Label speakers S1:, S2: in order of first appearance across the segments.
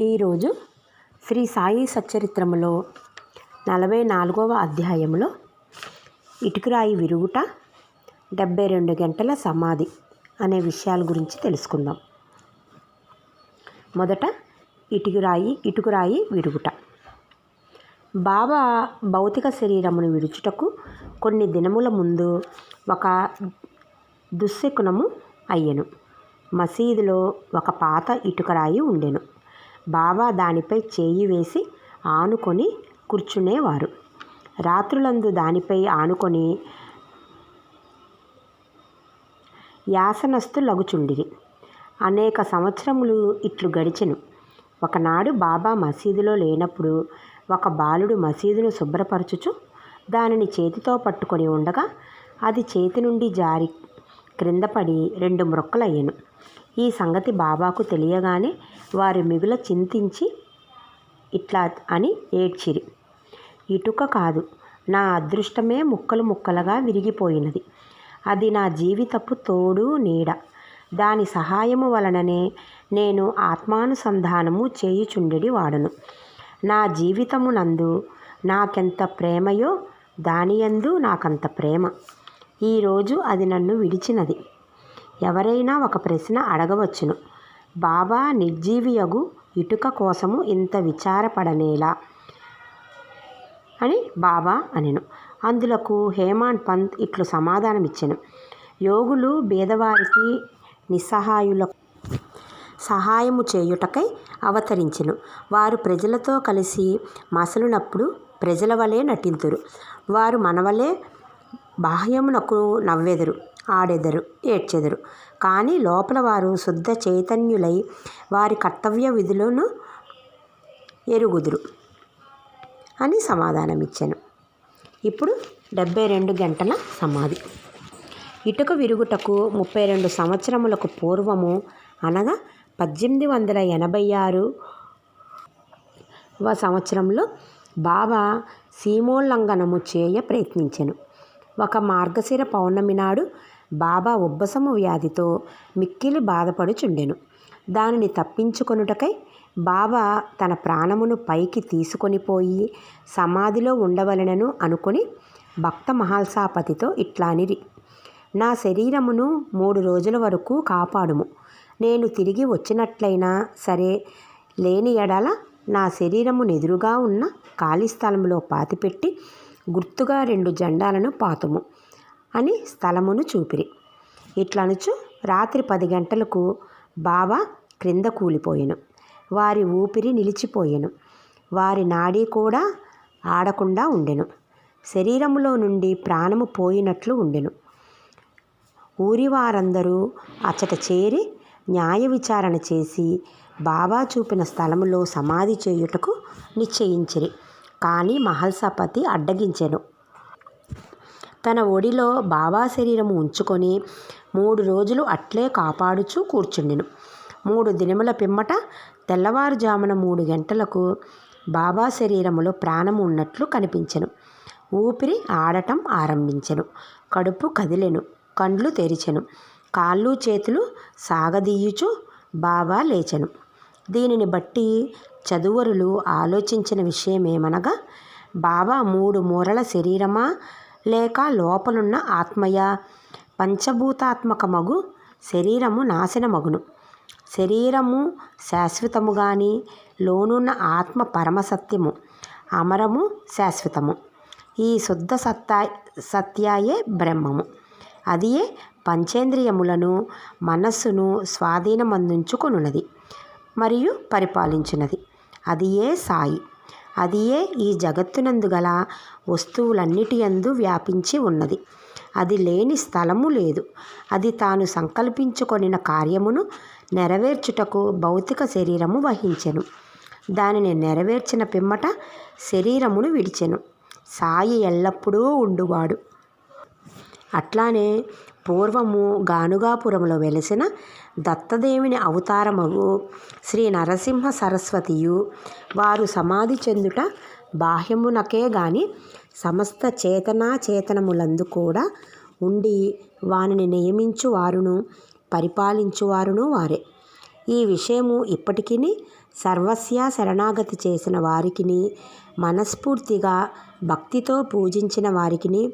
S1: ఈరోజు శ్రీ సాయి సచ్చరిత్రములో నలభై నాలుగవ అధ్యాయంలో ఇటుకురాయి విరుగుట డెబ్బై రెండు గంటల సమాధి అనే విషయాల గురించి తెలుసుకుందాం. మొదట ఇటుకురాయి ఇటుకురాయి విరుగుట. బాబా భౌతిక శరీరమును విడుచుటకు కొన్ని దినముల ముందు ఒక దుశ్శకునము అయ్యెను. మసీదులో ఒక పాత ఇటుకరాయి ఉండెను. బాబా దానిపై చేయి వేసి ఆనుకొని కూర్చునేవారు. రాత్రులందు దానిపై ఆనుకొని యాసనస్తులగుచుండిరి అనేక సంవత్సరములు ఇట్లు గడిచెను. ఒకనాడు బాబా మసీదులో లేనప్పుడు ఒక బాలుడు మసీదును శుభ్రపరచుచు దానిని చేతితో పట్టుకొని ఉండగా అది చేతి నుండి జారి క్రిందపడి రెండు మ్రొక్కలయ్యెను ఈ సంగతి బాబాకు తెలియగానే వారు మిగుల చింతించి ఇట్లా అని ఏడ్చిరి. ఇటుక కాదు నా అదృష్టమే ముక్కలు ముక్కలుగా విరిగిపోయినది. అది నా జీవితపు తోడు నీడ. దాని సహాయము వలననే నేను ఆత్మానుసంధానము చేయుచుండెడి వాడను. నా జీవితమునందు నాకెంత ప్రేమయో దానియందు నాకంత ప్రేమ. ఈరోజు అది నన్ను విడిచినది. ఎవరైనా ఒక ప్రశ్న అడగవచ్చును. బాబా నిర్జీవియగు ఇటుక కోసము ఇంత విచారపడనేలా? అని బాబా అనెను. అందులకు హేమాన్ పంత్ ఇట్లు సమాధానమిచ్చెను. యోగులు బీదవారికి నిస్సహాయుల సహాయము చేయుటకై అవతరించెను. వారు ప్రజలతో కలిసి మసలునప్పుడు ప్రజల వలె నటింతురు. వారు మనవలే బాహ్యమునకు నవ్వెదరు ఆడెదరు ఏడ్చెదరు. కానీ లోపల వారు శుద్ధ చైతన్యులై వారి కర్తవ్య విధులను ఎరుగుదురు అని సమాధానమిచ్చాను. ఇప్పుడు డెబ్బై రెండు గంటల సమాధి. ఇటుక విరుగుటకు ముప్పై రెండు సంవత్సరములకు పూర్వము అనగా పద్దెనిమిది వందల ఎనభై ఆరు సంవత్సరంలో బాబా సీమోల్లంఘనము చేయ ప్రయత్నించెను. ఒక మార్గశిర పౌర్ణమి నాడు బాబా ఉబ్బసము వ్యాధితో మిక్కిలి బాధపడుచుండెను. దానిని తప్పించుకొనుటకై బాబా తన ప్రాణమును పైకి తీసుకొని పోయి సమాధిలో ఉండవలెనను అనుకొని భక్త మహాల్సాపతితో ఇట్లానిరి. నా శరీరమును మూడు రోజుల వరకు కాపాడుము. నేను తిరిగి వచ్చినట్లయినా సరే లేని ఎడల నా శరీరమునెదురుగా ఉన్న ఖాళీ స్థలంలో పాతిపెట్టి గుర్తుగా రెండు జెండాలను పాతుము అని స్థలమును చూపిరి. ఇట్లనుచు రాత్రి పది గంటలకు బాబా క్రింద కూలిపోయెను. వారి ఊపిరి నిలిచిపోయెను. వారి నాడీ కూడా ఆడకుండా ఉండెను. శరీరములో నుండి ప్రాణము పోయినట్లు ఉండెను. ఊరి వారందరూ అచ్చట చేరి న్యాయ విచారణ చేసి బాబా చూపిన స్థలములో సమాధి చేయుటకు నిశ్చయించిరి. కానీ మహల్సాపతి అడ్డగించెను. తన ఒడిలో బాబా శరీరము ఉంచుకొని మూడు రోజులు అట్లే కాపాడుచూ కూర్చుండెను. మూడు దినముల పిమ్మట తెల్లవారుజామున మూడు గంటలకు బాబా శరీరములో ప్రాణము ఉన్నట్లు కనిపించెను. ఊపిరి ఆడటం ఆరంభించెను. కడుపు కదిలెను. కండ్లు తెరిచెను. కాళ్ళు చేతులు సాగదీయుచు బాబా లేచెను. దీనిని బట్టి చదువరులు ఆలోచించిన విషయమేమనగా బాబా మూడు మూరల శరీరమా? లేక లోపలున్న ఆత్మయ? పంచభూతాత్మకమగు శరీరము నాశనమగును. శరీరము శాశ్వతము గాని లోనున్న ఆత్మ పరమసత్యము అమరము శాశ్వతము. ఈ శుద్ధ సత్తా సత్యాయే బ్రహ్మము. అదియే పంచేంద్రియములను మనస్సును స్వాధీనమందించుకొనున్నది. మరియు పరిపాలించినది. అది ఏ సాయి? అది ఏ ఈ జగత్తునందు గల వస్తువులన్నిటి యందు వ్యాపించి ఉన్నది? అది లేని స్థలము లేదు. అది తాను సంకల్పించుకొనిన కార్యమును నెరవేర్చుటకు భౌతిక శరీరము వహించెను. దానిని నెరవేర్చిన పిమ్మట శరీరమును విడిచెను. సాయి ఎల్లప్పుడూ ఉండువాడు. అట్లానే పూర్వము గానుగాపురంలో వెలిసిన దత్తదేవిని అవతారమగు శ్రీ నరసింహ సరస్వతియు వారు సమాధి చెందుట బాహ్యమునకే గాని సమస్త చేతనా చేతనములందు కూడా ఉండి వానిని నియమించువారును పరిపాలించువారును వారే. ఈ విషయము ఇప్పటికీ సర్వస్య శరణాగతి చేసిన వారికిని మనస్ఫూర్తిగా భక్తితో పూజించిన వారికిని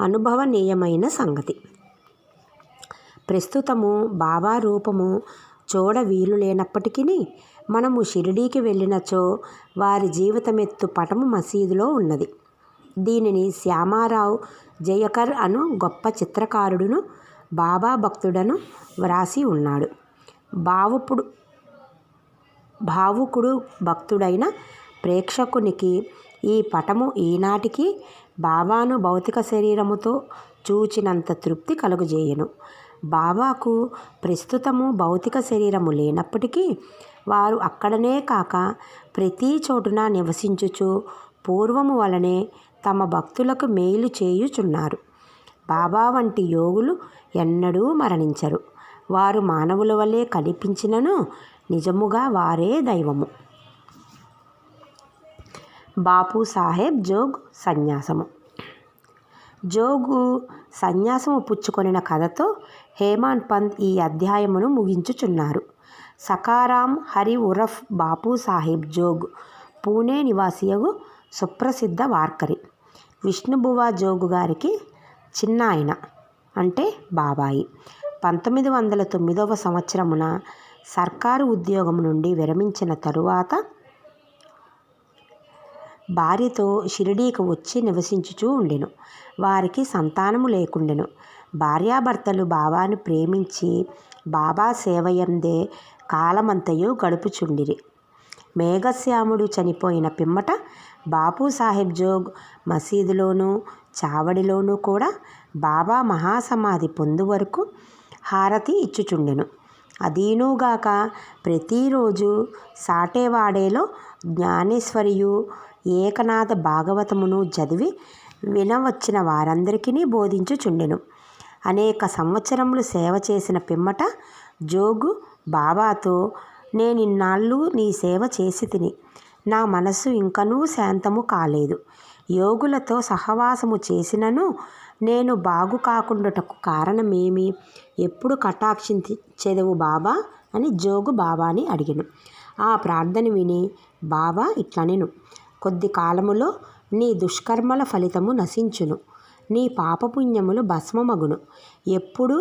S1: అనుభవనీయమైన సంగతి. ప్రస్తుతము బాబా రూపము చూడ వీలు లేనప్పటికీ మనము షిరిడీకి వెళ్ళినచో వారి జీవితమెత్తు పటము మసీదులో ఉన్నది. దీనిని శ్యామారావు జయకర్ అను గొప్ప చిత్రకారుడును బాబా భక్తుడను వ్రాసి ఉన్నాడు. భావుపుడు భావుకుడు భక్తుడైన ప్రేక్షకునికి ఈ పటము ఈనాటికి బాబాను భౌతిక శరీరముతో చూచినంత తృప్తి కలుగజేయును. బాబాకు ప్రస్తుతము భౌతిక శరీరము లేనప్పటికీ వారు అక్కడనే కాక ప్రతి చోటున నివసించుచు పూర్వము వలనే తమ భక్తులకు మేలు చేయుచున్నారు. బాబా వంటి యోగులు ఎన్నడూ మరణించరు. వారు మానవుల వలె కనిపించినను నిజముగా వారే దైవము. బాపు సాహెబ్ జోగ్ సన్యాసము. జోగు సన్యాసము పుచ్చుకొనిన కథతో హేమాన్ పంత్ ఈ అధ్యాయమును ముగించుచున్నారు. సకారాం హరి ఉరఫ్ బాపు సాహిబ్ జోగ్ పూణే నివాసియగు సుప్రసిద్ధ వార్కరి. విష్ణుబువ జోగు గారికి చిన్న ఆయన అంటే బాబాయి. పంతొమ్మిది వందల తొమ్మిదవ సంవత్సరమున సర్కారు ఉద్యోగం నుండి విరమించిన తరువాత భార్యతో షిరిడీకి వచ్చి నివసించుచూ ఉండెను. వారికి సంతానము లేకుండెను. భార్యాభర్తలు బాబాను ప్రేమించి బాబా సేవయందే కాలమంతయు గడుపుచుండిరి. మేఘశ్యాముడు చనిపోయిన పిమ్మట బాపు సాహెబ్ జోగ్ మసీదులోనూ చావడిలోనూ కూడా బాబా మహాసమాధి పొందు వరకు హారతి ఇచ్చుచుండెను. అదీనుగాక ప్రతిరోజు సాటేవాడేలో జ్ఞానేశ్వరియు ఏకనాథ భాగవతమును చదివి వినవచ్చిన వారందరికీ బోధించుచుండెను. అనేక సంవత్సరములు సేవ చేసిన పిమ్మట జోగు బాబాతో నేనిన్నాళ్ళు నీ సేవ చేసి తిని. నా మనసు ఇంకనూ శాంతము కాలేదు. యోగులతో సహవాసము చేసినను నేను బాగు కాకుండాటకు కారణమేమి? ఎప్పుడు కటాక్షించదవు బాబా అని జోగు బాబాని అడిగిను. ఆ ప్రార్థన విని బాబా ఇట్లనెను. కొద్ది కాలములో నీ దుష్కర్మల ఫలితము నశించును. నీ పాపపుణ్యములు భస్మమగును. ఎప్పుడు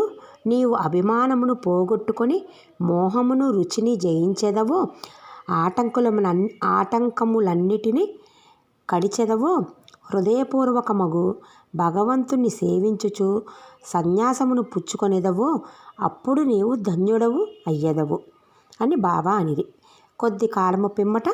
S1: నీవు అభిమానమును పోగొట్టుకొని మోహమును రుచిని జయించెదవో ఆటంకులమున ఆటంకములన్నిటినీ కడిచెదవో హృదయపూర్వకమగు భగవంతుని సేవించుచు సన్యాసమును పుచ్చుకొనెదవో అప్పుడు నీవు ధన్యుడవు అయ్యెదవు అని బాబా అనిది కొద్ది కాలము పిమ్మట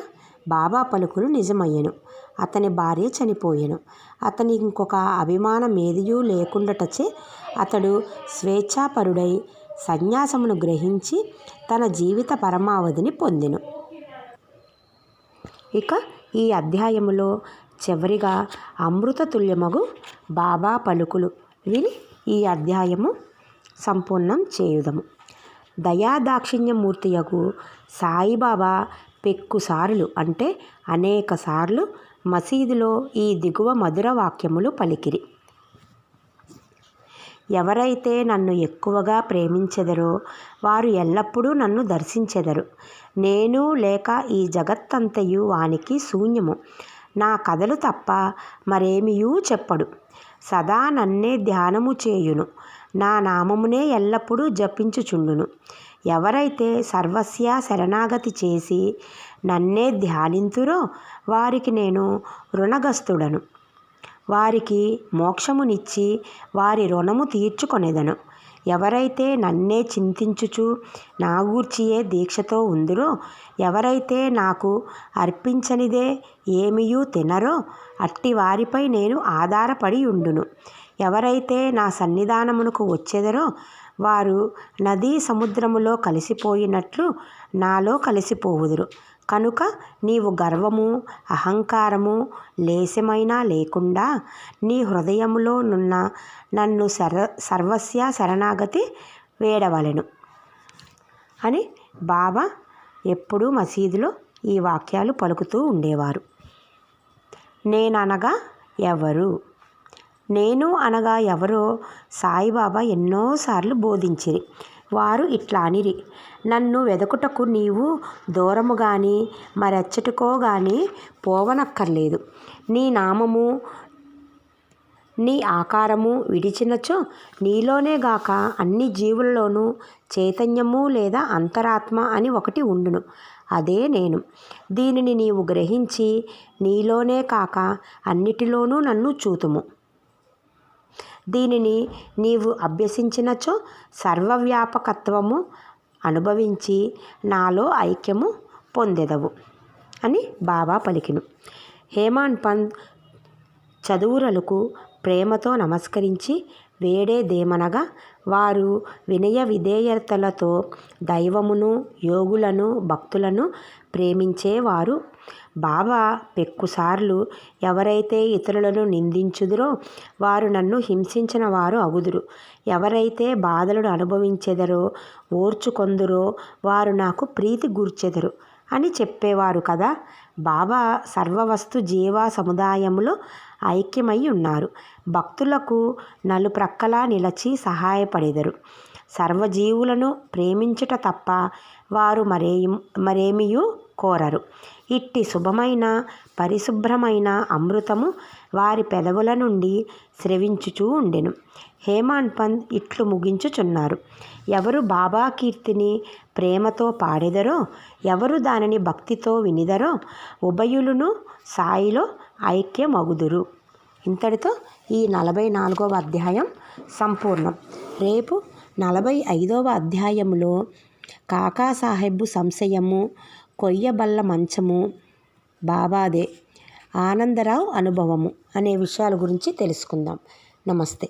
S1: బాబా పలుకులు నిజమయ్యను. అతని భార్య చనిపోయెను. అతని ఇంకొక అభిమానమేదియూ లేకుండటచే అతడు స్వేచ్ఛాపరుడై సన్యాసమును గ్రహించి తన జీవిత పరమావధిని పొందెను. ఇక ఈ అధ్యాయములో చివరిగా అమృతతుల్యమగు బాబా పలుకులు విని ఈ అధ్యాయము సంపూర్ణం చేయుదము. దయాదాక్షిణ్యమూర్తియకు సాయిబాబా పెక్కుసార్లు అంటే అనేక సార్లు మసీదులో ఈ దిగువ మధుర వాక్యములు పలికిరి. ఎవరైతే నన్ను ఎక్కువగా ప్రేమించెదరో వారు ఎల్లప్పుడూ నన్ను దర్శించెదరు. నేను లేక ఈ జగత్తంతయు వానికి శూన్యము. నా కథలు తప్ప మరేమియూ చెప్పడు. సదా నన్నే ధ్యానము చేయును. నా నామమునే ఎల్లప్పుడూ జపించుచుండును. ఎవరైతే సర్వస్య శరణాగతి చేసి నన్నే ధ్యానింతురో? వారికి నేను రుణగస్తుడను. వారికి మోక్షమునిచ్చి వారి రుణము తీర్చుకొనెదను. ఎవరైతే నన్నే చింతించుచు నా గూర్చియే దీక్షతో ఉందిరో ఎవరైతే నాకు అర్పించనిదే ఏమియూ తినరో అట్టి వారిపై నేను ఆధారపడి ఉండును. ఎవరైతే నా సన్నిధానమునకు వచ్చెదరో వారు నదీ సముద్రములో కలిసిపోయినట్లు నాలో కలిసిపోవుదురు. కనుక నీవు గర్వము అహంకారము లేశమైనా లేకుండా నీ హృదయములో నున్న నన్ను సర్వ సర్వస్య శరణాగతి వేడవలెను. అని బాబా ఎప్పుడూ మసీదులో ఈ వాక్యాలు పలుకుతూ ఉండేవారు. నేననగా ఎవరు? నేను అనగా ఎవరో? సాయిబాబా ఎన్నోసార్లు బోధించిరి. వారు ఇట్లా అనిరి నన్ను వెదకుటకు నీవు దూరము గాని మరెచ్చటికో గాని పోవనక్కర్లేదు. నీ నామము నీ ఆకారము విడిచినచో నీలోనే గాక అన్ని జీవుల్లోనూ చైతన్యము లేదా అంతరాత్మ అని ఒకటి ఉండును. అదే నేను. దీనిని నీవు గ్రహించి నీలోనే కాక అన్నిటిలోనూ నన్ను చూతుము. దీనిని నీవు అభ్యసించినచో సర్వవ్యాపకత్వము అనుభవించి నాలో ఐక్యము పొందెదవు అని బాబా పలికిను. హేమాన్ పంత్ చదువురలకు ప్రేమతో నమస్కరించి వేడేదేమనగా వారు వినయ విధేయతలతో దైవమును యోగులను భక్తులను ప్రేమించేవారు బాబా పెక్కుసార్లు ఎవరైతే ఇతరులను నిందించుదురో వారు నన్ను హింసించిన వారు అగుదురు. ఎవరైతే బాధలను అనుభవించెదరో ఓర్చుకొందురో వారు నాకు ప్రీతి గూర్చెదరు అని చెప్పేవారు కదా! బాబా సర్వవస్తు జీవ సముదాయంలో ఐక్యమై ఉన్నారు. భక్తులకు నలుప్రక్కలా నిలచి సహాయపడెదరు. సర్వజీవులను ప్రేమించుట తప్ప వారు మరే మరేమియూ కోరరు. ఇట్టి శుభమైన పరిశుభ్రమైన అమృతము వారి పెదవుల నుండి స్రవించుచూ ఉండెను. హేమాన్ పంత్ ఇట్లు ముగించుచున్నారు. ఎవరు బాబా కీర్తిని ప్రేమతో పాడెదరో ఎవరు దానిని భక్తితో వినిదరో ఉభయులను సాయిలో ఐక్యమగుదురు. ఇంతటితో ఈ నలభై నాలుగవ అధ్యాయం సంపూర్ణం. రేపు నలభై ఐదవ అధ్యాయంలో కాకాసాహెబ్ సంశయము కొయ్యబల్ల మంచము బాబాదే ఆనందరావు అనుభవము అనే విషయాల గురించి తెలుసుకుందాం. నమస్తే.